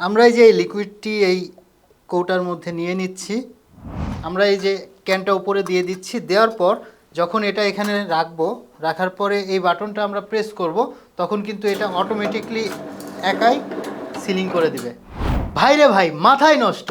আমরা এই যে এই লিকুইডটি এই কৌটার মধ্যে নিয়ে নিচ্ছি আমরা এই যে ক্যানটা উপরে দিয়ে দিচ্ছি, দেওয়ার পর যখন এটা এখানে রাখব, রাখার পরে এই বাটনটা আমরা প্রেস করব, তখন কিন্তু এটা অটোমেটিকলি একাই সিলিং করে দিবে। ভাই রে ভাই, মাথায় নষ্ট।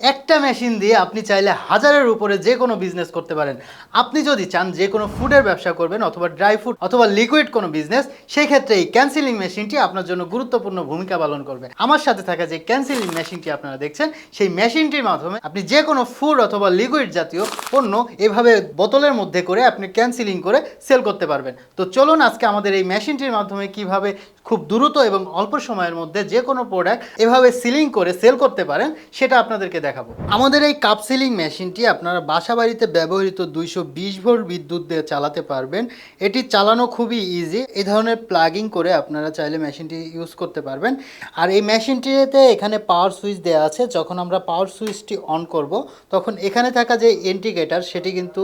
একটা মেশিন দিয়ে আপনি চাইলে হাজারের উপরে যে কোনো বিজনেস করতে পারেন। আপনি যদি চান যে কোনো ফুডের ব্যবসা করবেন অথবা ড্রাই ফুড অথবা লিকুইড কোনো বিজনেস সেই ক্ষেত্রে এই ক্যান্সেলিং মেশিনটি আপনার জন্য গুরুত্বপূর্ণ ভূমিকা পালন করবে। আমার সাথে থাকা যে ক্যান্সেলিং মেশিনটি আপনারা দেখছেন, সেই মেশিনটির মাধ্যমে আপনি যে কোনো ফুড অথবা লিকুইড জাতীয় পণ্য এভাবে বোতলের মধ্যে করে আপনি ক্যান্সেলিং করে সেল করতে পারবেন। তো চলুন আজকে আমাদের এই মেশিনটির মাধ্যমে কীভাবে খুব দ্রুত এবং অল্প সময়ের মধ্যে যে কোনো প্রোডাক্ট এভাবে সিলিং করে সেল করতে পারেন, সেটা আপনাদেরকে দেখাবো। আমাদের এই কাপ সিলিং মেশিনটি আপনারা বাসা বাড়িতে ব্যবহৃত দুইশো বিশ ভোল্ট বিদ্যুৎ দিয়ে চালাতে পারবেন। এটি চালানো খুবই ইজি এই ধরনের প্লাগিং করে আপনারা চাইলে মেশিনটি ইউজ করতে পারবেন। আর এই মেশিনটিতে এখানে পাওয়ার সুইচ দেওয়া আছে। যখন আমরা পাওয়ার সুইচটি অন করব, তখন এখানে থাকা যে ইন্ডিকেটার সেটি কিন্তু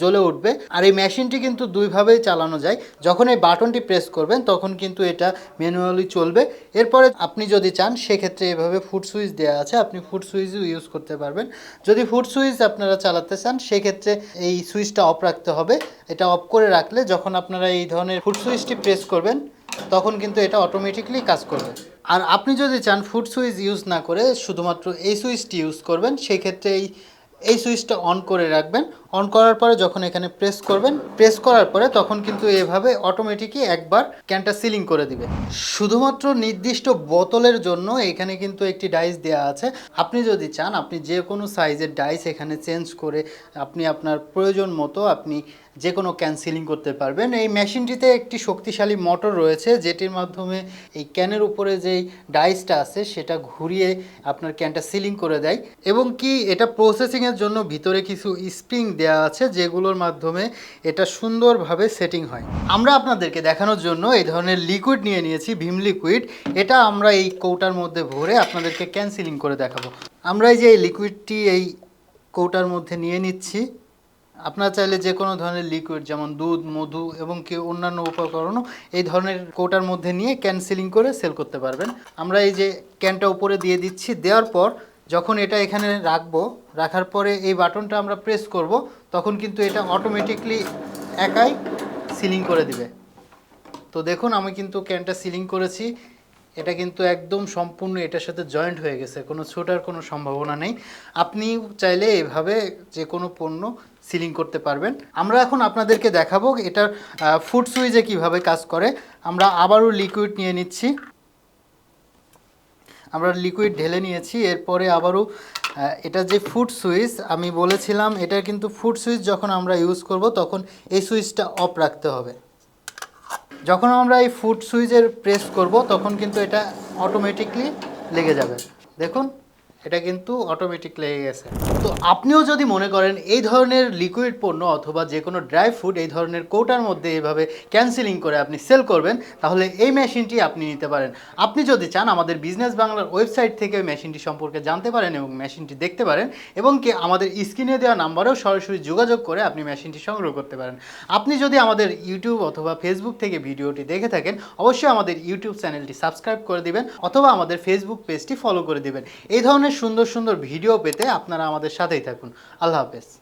জ্বলে উঠবে। আর এই মেশিনটি কিন্তু দুইভাবেই চালানো যায়। যখন এই বাটনটি প্রেস করবেন, তখন কিন্তু এটা ম্যানুয়ালি চলবে। এরপরে আপনি যদি চান, সেক্ষেত্রে এভাবে ফুড সুইচ দেওয়া আছে। আপনি ফুড সুইচও ইউজ করতে পারবেন। যদি ফুড সুইচ আপনারা চালাতে চান, সেক্ষেত্রে এই সুইচটা অফ রাখতে হবে। এটা অফ করে রাখলে যখন আপনারা এই ধরনের ফুড সুইচটি প্রেস করবেন, তখন কিন্তু এটা অটোমেটিকলি কাজ করবে। আর আপনি যদি চান ফুড সুইচ ইউজ না করে শুধুমাত্র এই সুইচটি ইউজ করবেন সেই ক্ষেত্রে এই এই সুইচটা অন করে রাখবেন। অন করার পরে যখন এখানে প্রেস করবেন প্রেস করার পরে তখন কিন্তু এভাবে অটোমেটিকই একবার ক্যানটা সিলিং করে দিবে। শুধুমাত্র নির্দিষ্ট বোতলের জন্য এখানে কিন্তু একটি ডাইস দেওয়া আছে। আপনি যদি চান, আপনি যে কোনো সাইজের ডাইস এখানে চেঞ্জ করে আপনি আপনার প্রয়োজন মতো আপনি যে কোনো ক্যান সিলিং করতে পারবেন। এই মেশিনটিতে একটি শক্তিশালী মোটর রয়েছে, যেটির মাধ্যমে এই ক্যানের উপরে যেই ডাইসটা আছে, সেটা ঘুরিয়ে আপনার ক্যানটা সিলিং করে দেয়। এবং কি এটা প্রসেসিংয়ের জন্য ভিতরে কিছু স্প্রিং দেওয়া আছে যেগুলোর মাধ্যমে এটা সুন্দরভাবে সেটিং হয়। আমরা আপনাদেরকে দেখানোর জন্য এই ধরনের লিকুইড নিয়ে নিয়েছি, ভীম লিকুইড এটা আমরা এই কৌটার মধ্যে ভরে আপনাদেরকে ক্যান্সেলিং করে দেখাবো। আমরা এই যে এই লিকুইডটি এই কৌটার মধ্যে নিয়ে নিচ্ছি। আপনারা চাইলে যে কোনো ধরনের লিকুইড যেমন দুধ, মধু এবং কি অন্যান্য উপকরণও এই ধরনের কৌটার মধ্যে নিয়ে ক্যান্সেলিং করে সেল করতে পারবেন। আমরা এই যে ক্যানটা উপরে দিয়ে দিচ্ছি, দেওয়ার পর যখন এটা এখানে রাখব, রাখার পরে এই বাটনটা আমরা প্রেস করব, তখন কিন্তু এটা অটোমেটিকলি একাই সিলিং করে দিবে। তো দেখুন, আমি কিন্তু ক্যানটা সিলিং করেছি। এটা কিন্তু একদম সম্পূর্ণ এটার সাথে জয়েন্ট হয়ে গেছে, কোনো ছোটার কোনো সম্ভাবনা নেই। আপনি চাইলে এভাবে যে কোনো পণ্য সিলিং করতে পারবেন। আমরা এখন আপনাদেরকে দেখাবো এটার ফুড সুইচে কীভাবে কাজ করে। আমরা আবারও লিকুইড নিয়ে নিচ্ছি। আমরা লিকুইড ঢেলে নিয়েছি, এরপরে আবারও এটা যে ফুড সুইচ আমি বলেছিলাম এটা কিন্তু ফুড সুইচ যখন আমরা ইউজ করব তখন এই সুইচটা অফ রাখতে হবে। যখন আমরা এই ফুড সুইচের প্রেস করব তখন কিন্তু এটা অটোমেটিকলি লেগে যাবে। দেখুন, এটা কিন্তু অটোমেটিক লেগে গেছে। তো আপনিও যদি মনে করেন এই ধরনের লিকুইড পণ্য অথবা যে কোনো ড্রাই ফুড এই ধরনের কৌটার মধ্যে এইভাবে ক্যান্সেলিং করে আপনি সেল করবেন, তাহলে এই মেশিনটি আপনি নিতে পারেন। আপনি যদি চান আমাদের বিজনেস বাংলার ওয়েবসাইট থেকে মেশিনটি সম্পর্কে জানতে পারেন এবং মেশিনটি দেখতে পারেন এবং কি আমাদের স্ক্রিনে দেওয়া নাম্বারেও সরাসরি যোগাযোগ করে আপনি মেশিনটি সংগ্রহ করতে পারেন। আপনি যদি আমাদের ইউটিউব অথবা ফেসবুক থেকে ভিডিওটি দেখে থাকেন, অবশ্যই আমাদের ইউটিউব চ্যানেলটি সাবস্ক্রাইব করে দিবেন অথবা আমাদের ফেসবুক পেজটি ফলো করে দিবেন। এই ধরনের সুন্দর সুন্দর ভিডিও পেতে আপনারা আমাদের সাথেই থাকুন। আল্লাহ হাফেজ।